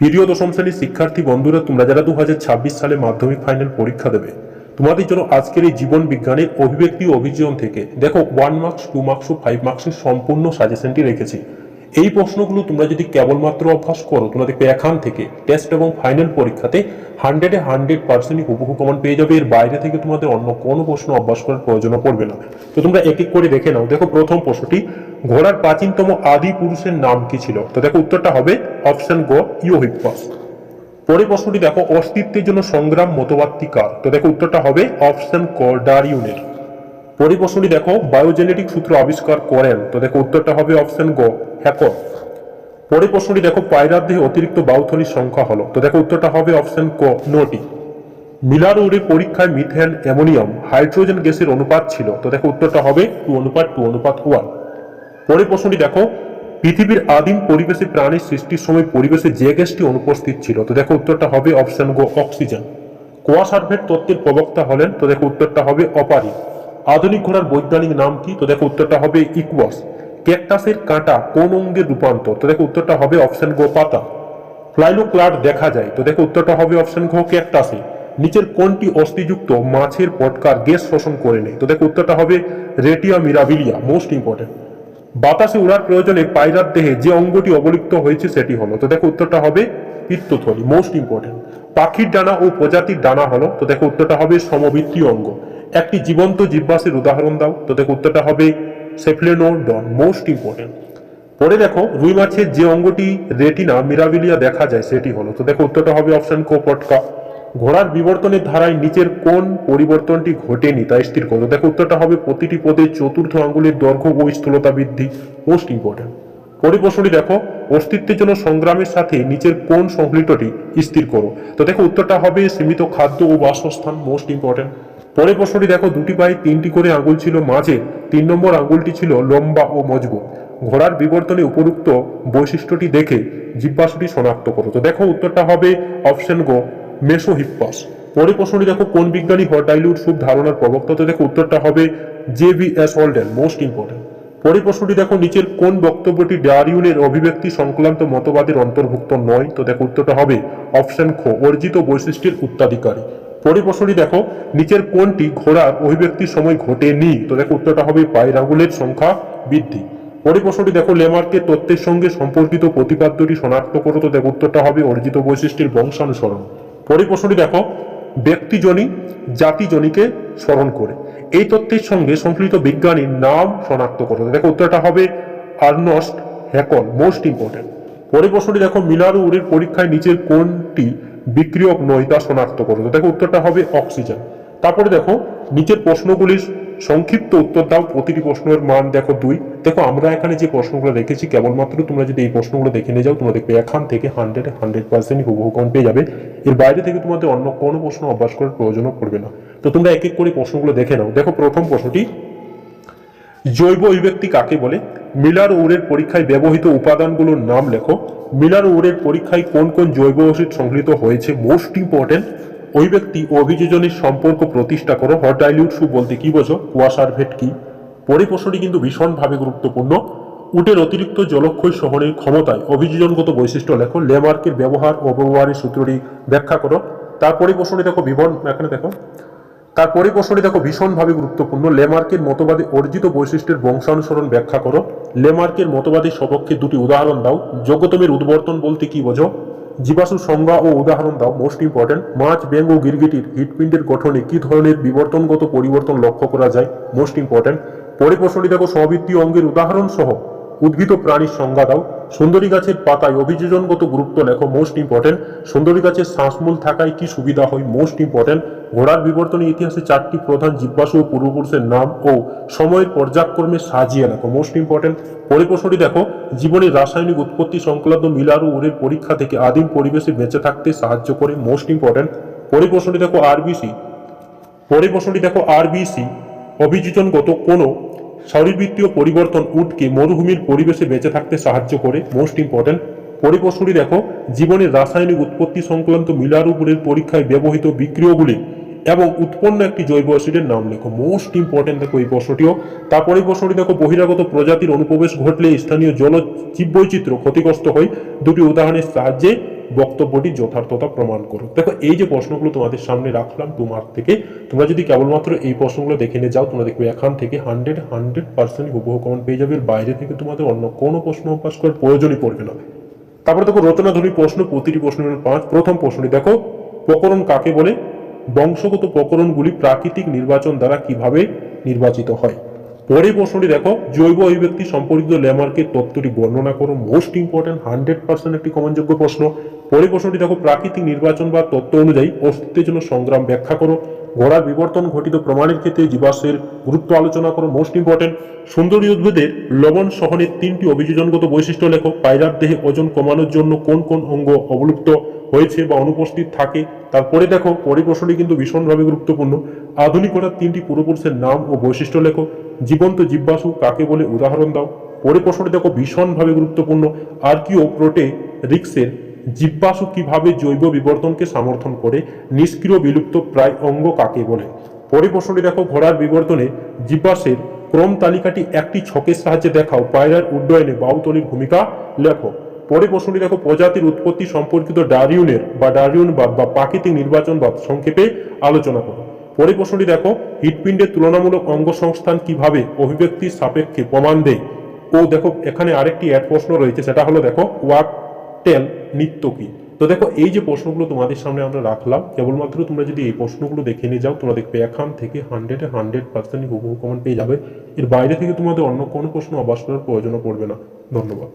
প্রিয় দশম শ্রেণির শিক্ষার্থী বন্ধুরা, তোমরা যারা দু হাজার ছাব্বিশ সালে মাধ্যমিক ফাইনাল পরীক্ষা দেবে, তোমাদের জন্য আজকের এই জীবন বিজ্ঞানের অভিব্যক্তি অভিযোজন থেকে, দেখো ওয়ান মার্কস টু মার্কস ও ফাইভ মার্কসের সম্পূর্ণ সাজেশনটি রেখেছি। এই প্রশ্নগুলো তোমরা যদি কেবলমাত্র অভ্যাস করো তোমরা দেখবে এখান থেকে টেস্ট এবং ফাইনাল পরীক্ষাতে হান্ড্রেডে হান্ড্রেড পার্সেন্টই হুবহু প্রমাণ পেয়ে যাবে। এর বাইরে থেকে তোমাদের অন্য কোনো প্রশ্ন অভ্যাস করার প্রয়োজন পড়বে না। তো তোমরা এক এক করে দেখে নাও। দেখো, প্রথম প্রশ্নটি, ঘোড়ার প্রাচীনতম আদি পুরুষের নাম কি ছিল? তো দেখো, উত্তরটা হবে অপশন গ ইওহিপ্পাস পরে প্রশ্নটি দেখো, অস্তিত্বের জন্য সংগ্রাম মতবাদটি কার? তো দেখো, উত্তরটা হবে অপশন ক, ডারিউনের। পরে প্রশ্নটি দেখো বায়োজেনেটিক সূত্র আবিষ্কার করেন। তো দেখো, উত্তরটা হবে অপশন গ। হ্যাকর পরে প্রশ্নটি দেখো পায়রার দেহে অতিরিক্ত বাউথলির সংখ্যা হলো। তো দেখো উত্তরটা হবে অপশন ক, নটি। মিলার উড়ে পরীক্ষায় মিথেন অ্যামোনিয়াম হাইড্রোজেন গ্যাসের অনুপাত ছিল। তো দেখো উত্তরটা হবে টু অনুপাত টু অনুপাত ওয়ান। পরে প্রশ্নটি দেখো, পৃথিবীর আদিম পরিবেশে প্রাণীর সৃষ্টির সময় পরিবেশে যে গ্যাসটি অনুপস্থিত ছিল? তো দেখো উত্তরটা হবে অপশন গো, অক্সিজেন। কোয়া সার্ভেট তত্ত্বের প্রবক্তা হলেন, তো দেখো উত্তরটা হবে অপারি আধুনিক ঘোড়ার বৈজ্ঞানিক নাম কি? তো দেখো উত্তরটা হবে ইকুয়াস। ক্যাকটাসের কাঁটা কোন অঙ্গের রূপান্তর? তো দেখো উত্তরটা হবে অপশন গো পাতা। ফ্লাইলোক্লাড দেখা যায়। তো দেখো উত্তরটা হবে অপশন ঘ, ক্যাকটাসে। নিচের কোনটি অস্থিযুক্ত, মাছের পটকার গ্যাস শোষণ করে নেয়। তো দেখো উত্তরটা হবে রেটিয়া মিরাবিলিয়া মোস্ট ইম্পর্টেন্ট বাতাসে উড়ার প্রয়োজনে পায়রার দেহে যে অঙ্গটি অবলিপ্ত হয়েছে সেটি হলো। তো দেখো উত্তরটা হবে পিত্তথলি মোস্ট ইম্পর্টেন্ট পাখির ডানা ও প্রজাতির ডানা হলো। তো দেখো উত্তরটা হবে সমবৃত্তীয় অঙ্গ। একটি জীবন্ত জীববাসের উদাহরণ দাও। তো দেখো উত্তরটা হবে সেফলেনোডন মোস্ট ইম্পর্টেন্ট পরে দেখো, রুই মাছের যে অঙ্গটি রেটিনা মিরাবিলিয়া দেখা যায়, সেটি হলো। তো দেখো, উত্তরটা হবে অপশন কো, পটকা। ঘোড়ার বিবর্তনের ধারায় নিচের কোন পরিবর্তনটি ঘটেনি তা স্থির করো। দেখো, উত্তরটা হবে প্রতিটি পদে চতুর্থ আঙ্গুলের দৈর্ঘ্য ও স্থূলতা বৃদ্ধি মোস্ট ইম্পর্টেন্ট পরে প্রশ্নটি দেখো, অস্তিত্বের জন্য সংগ্রামের সাথে নিচের কোন সংশ্লিষ্টটি স্থির করো। তো দেখো, উত্তরটা হবে সীমিত খাদ্য ও বাসস্থান মোস্ট ইম্পর্টেন্ট পরে প্রশ্নটি দেখো, দুটি পায়ে তিনটি করে আঙুল ছিল মাঝে, তিন নম্বর আঙ্গুলটি ছিল লম্বা ও মজবুত। ঘোড়ার বিবর্তনে উপযুক্ত বৈশিষ্ট্যটি দেখে জিজ্ঞাসাটি শনাক্ত করো। তো দেখো, উত্তরটা হবে অপশন গো, মেসোহিপ্পাস। পরে প্রশ্নটি দেখো, কোন বিজ্ঞানী হটাইলুড সুখ ধারণার প্রবক্তা? তো দেখো, উত্তরটা হবে J B S Haldane most important. পরে প্রশ্নটি দেখো, নিচের কোন বক্তব্যটি ডারিউনের অভিব্যক্তি সংক্রান্ত মতবাদের অন্তর্ভুক্ত নয়? তো দেখো, উত্তরটা হবে অপশন খ, অর্জিত বৈশিষ্ট্যের উত্তরাধিকারী পরে প্রশ্নটি দেখো, নিচের কোনটি ঘোড়ার অভিব্যক্তির সময় ঘটেনি। তো দেখো, উত্তরটা হবে পায়ের আঙুলের সংখ্যা বৃদ্ধি। পরে প্রশ্নটি দেখো, লেমার্কের তত্ত্বের সঙ্গে সম্পর্কিত প্রতিপাদ্যটি শনাক্ত করো। তো দেখো, উত্তরটা হবে অর্জিত বৈশিষ্ট্যের বংশানুসরণ। পরে প্রশ্নটি দেখো, ব্যক্তিজনী জাতিজনীকে স্মরণ করে। এই তত্ত্বের সঙ্গে সংশ্লিষ্ট বিজ্ঞানীর নাম শনাক্ত করো। দেখো, উত্তরটা হবে আর্নস্ট হ্যাকল, মোস্ট ইম্পর্টেন্ট। পরে প্রশ্নটি দেখো, মিলার উড়ের পরীক্ষায় নিচের কোনটি বিক্রিয়ক নয় তা শনাক্ত করো। দেখো উত্তরটা হবে অক্সিজেন। তারপরে দেখো, নিচের প্রশ্নগুলির সংক্ষিপ্ত উত্তর দাও, প্রতিটি প্রশ্নের মান দেখো দুই। দেখো, আমরা এখানে যে প্রশ্নগুলো রেখেছি কেবলমাত্র তোমরা যদি এই প্রশ্নগুলো দেখে নিয়ে যাও, তোমরা দেখবে এখান থেকে হান্ড্রেড হান্ড্রেড পার্সেন্ট হুবহু কমন পেয়ে যাবে। এর বাইরে থেকে তোমাদের অন্য কোনো প্রশ্ন অভ্যাস করার প্রয়োজনও পড়বে না। তো তোমরা এক এক করে প্রশ্নগুলো দেখে নাও। দেখো, প্রথম প্রশ্নটি, জৈব অভিব্যক্তি কাকে বলে? মিলার উড়ের পরীক্ষায় ব্যবহৃত উপাদানগুলোর নাম লেখো। মিলার উড়ের পরীক্ষায় কোন কোন জৈব ওষুধ সংগৃহীত হয়েছে মোস্ট ইম্পর্টেন্ট। ওই ব্যক্তি অভিযোজনের সম্পর্ক প্রতিষ্ঠা করো। হট ডাইলিউট সু বলতে কি বোঝো? কুয়াশারভেট কি? পরে প্রশ্নটি কিন্তু ভীষণভাবে গুরুত্বপূর্ণ। উটের অতিরিক্ত জলক্ষয় সহনের ক্ষমতায় অভিযোজনগত বৈশিষ্ট্য লেখো। লেমার্কের ব্যবহার ও অপব্যবহারের সূত্রটি ব্যাখ্যা করো। তারপরে প্রশ্নটি দেখো বিবরণ এখানে দেখো। তারপরে প্রশ্নটি দেখো ভীষণভাবে গুরুত্বপূর্ণ। লেমার্কের মতবাদে অর্জিত বৈশিষ্ট্যের বংশানুসরণ ব্যাখ্যা করো। লেমার্কের মতবাদের সপক্ষে দুটি উদাহরণ দাও। যোগ্যতমের উদ্বর্তন বলতে কি বোঝো? জীবাণুর সংজ্ঞা ও উদাহরণ দাও মোস্ট ইম্পর্টেন্ট মাছ ব্যাং ও গিরগিটির হৃৎপিণ্ডের গঠনে কি ধরনের বিবর্তনগত পরিবর্তন লক্ষ্য করা যায়? মোস্ট ইম্পর্টেন্ট পরে দেখো সবৃত্তীয় অঙ্গের উদাহরণ সহ উদ্ভিদ প্রাণীর সংজ্ঞা দাও। সুন্দরী গাছের পাতায় অভিযোজনগত গুরুত্ব লেখো মোস্ট ইম্পর্টেন্ট সুন্দরী গাছের শ্বাসমূল থাকায় কি সুবিধা হয় মোস্ট ইম্পর্টেন্ট ঘোড়ার বিবর্তনে ইতিহাসে চারটি প্রধান জীবাশ্ম ও পূর্বপুরুষের নাম ও সময়ের পর্যায়ক্রমে সাজিয়ে লেখো মোস্ট ইম্পর্টেন্ট পরে দেখো জীবনের রাসায়নিক উৎপত্তি সংক্রান্ত মিলার ও উড়ের পরীক্ষা থেকে আদিম পরিবেশে বেঁচে থাকতে সাহায্য করে মোস্ট ইম্পর্টেন্ট পরে দেখো আরবিসি পরে প্রশ্নটি দেখো আরবিসি অভিযোজনগত কোনো শারীরবৃত্তীয় পরিবর্তন উটকে মরুভূমির পরিবেশে বেঁচে থাকতে সাহায্য করে। মোস্ট ইম্পর্টেন্ট পরে প্রশ্নটি দেখো, জীবনের রাসায়নিক উৎপত্তি সংক্রান্ত মিলার উপরের পরীক্ষায় ব্যবহৃত বিক্রিয়গুলি এবং উৎপন্ন একটি জৈব অ্যাসিডের নাম লেখো। মোস্ট ইম্পর্টেন্ট দেখো এই প্রশ্নটিও তারপরে প্রশ্নটি দেখো, বহিরাগত প্রজাতির অনুপ্রবেশ ঘটলে স্থানীয় জল জীববৈচিত্র্য ক্ষতিগ্রস্ত হয়। দুটি উদাহরণের সাহায্যে বক্তব্যটি যথার্থতা প্রমাণ করো দেখো, এই যে প্রশ্নগুলো তোমাদের সামনে রাখলাম টু মার্ক থেকে, তোমরা যদি কেবলমাত্র এই প্রশ্নগুলো দেখে নিয়ে যাও, তোমরা দেখবে এখান থেকে হান্ড্রেড হান্ড্রেড পার্সেন্ট হুবহু কমন পেয়ে যাবে। বাইরে থেকে তোমাদের অন্য কোনো প্রশ্ন অভ্যাস করার প্রয়োজনই পড়বে না। তারপরে দেখো রচনাধর্মী প্রশ্ন, প্রতিটি প্রশ্ন পাঁচ। প্রথম প্রশ্নটি দেখো, প্রকরণ কাকে বলে? বংশগত প্রকরণগুলি প্রাকৃতিক নির্বাচন দ্বারা কীভাবে নির্বাচিত হয়? পরের প্রশ্নটি দেখো, জৈব অভিব্যক্তি সম্পর্কিত ল্যামার্কের তত্ত্বটি বর্ণনা করো। মোস্ট ইম্পর্টেন্ট হান্ড্রেড পার্সেন্ট একটি কমনযোগ্য প্রশ্ন। পরের প্রশ্নটি দেখো, প্রাকৃতিক নির্বাচন বা তত্ত্ব অনুযায়ী অস্তিত্বের জন্য সংগ্রাম ব্যাখ্যা করো। ঘোড়ার বিবর্তন ঘটিত প্রমাণের ক্ষেত্রে জীবাশ্মের গুরুত্ব আলোচনা করো মোস্ট ইম্পর্টেন্ট সুন্দরী উদ্ভিদের লবণ সহনের তিনটি অভিযোজনগত বৈশিষ্ট্য লেখো পায়রার দেহে ওজন কমানোর জন্য কোন কোন অঙ্গ অবলুপ্ত হয়েছে বা অনুপস্থিত থাকে, তারপরে দেখো পরের প্রশ্নটি কিন্তু ভীষণভাবে গুরুত্বপূর্ণ। আধুনিকতার তিনটি পূর্বপুরুষের নাম ও বৈশিষ্ট্য লেখো, জীবন্ত জীবাশ্ম কাকে বলে উদাহরণ দাও। পরের প্রশ্নটি দেখো, ভীষণভাবে গুরুত্বপূর্ণ। আর্কিও প্রোটে রিক্সের জীবাশ্ম কীভাবে জৈব বিবর্তনকে সমর্থন করে, নিষ্ক্রিয় বিলুপ্ত প্রায় অঙ্গ কাকে বলে? পরের প্রশ্নটি দেখো, ঘোড়ার বিবর্তনে জীবাশ্মের ক্রম তালিকাটি একটি ছকের সাহায্যে দেখাও। পায়রার উড্ডয়নে বাউতলির ভূমিকা লেখো। পরে প্রশ্নটি দেখো, প্রজাতির উৎপত্তি সম্পর্কিত ডারিউনের বা ডারিউনবাদ বা প্রাকৃতিক নির্বাচনবাদ সংক্ষেপে আলোচনা করো। পরে প্রশ্নটি দেখো, হৃৎপিণ্ডের তুলনামূলক অঙ্গ সংস্থান কীভাবে অভিব্যক্তির সাপেক্ষে প্রমাণ দেয়? ও দেখো, এখানে আরেকটি অ্যাড প্রশ্ন রয়েছে, সেটা হলো দেখো, ওয়াক টেল নিত্য কি? তো দেখো, এই যে প্রশ্নগুলো তোমাদের সামনে আমরা রাখলাম, কেবলমাত্র তোমরা যদি এই প্রশ্নগুলো দেখে নিয়ে যাও, তোমরা দেখবে এখান থেকে হান্ড্রেডে হান্ড্রেড পার্সেন্ট হুবহু কমন পেয়ে যাবে। এর বাইরে থেকে তোমাদের অন্য কোনো প্রশ্ন অবাস করার প্রয়োজনও পড়বে না। ধন্যবাদ।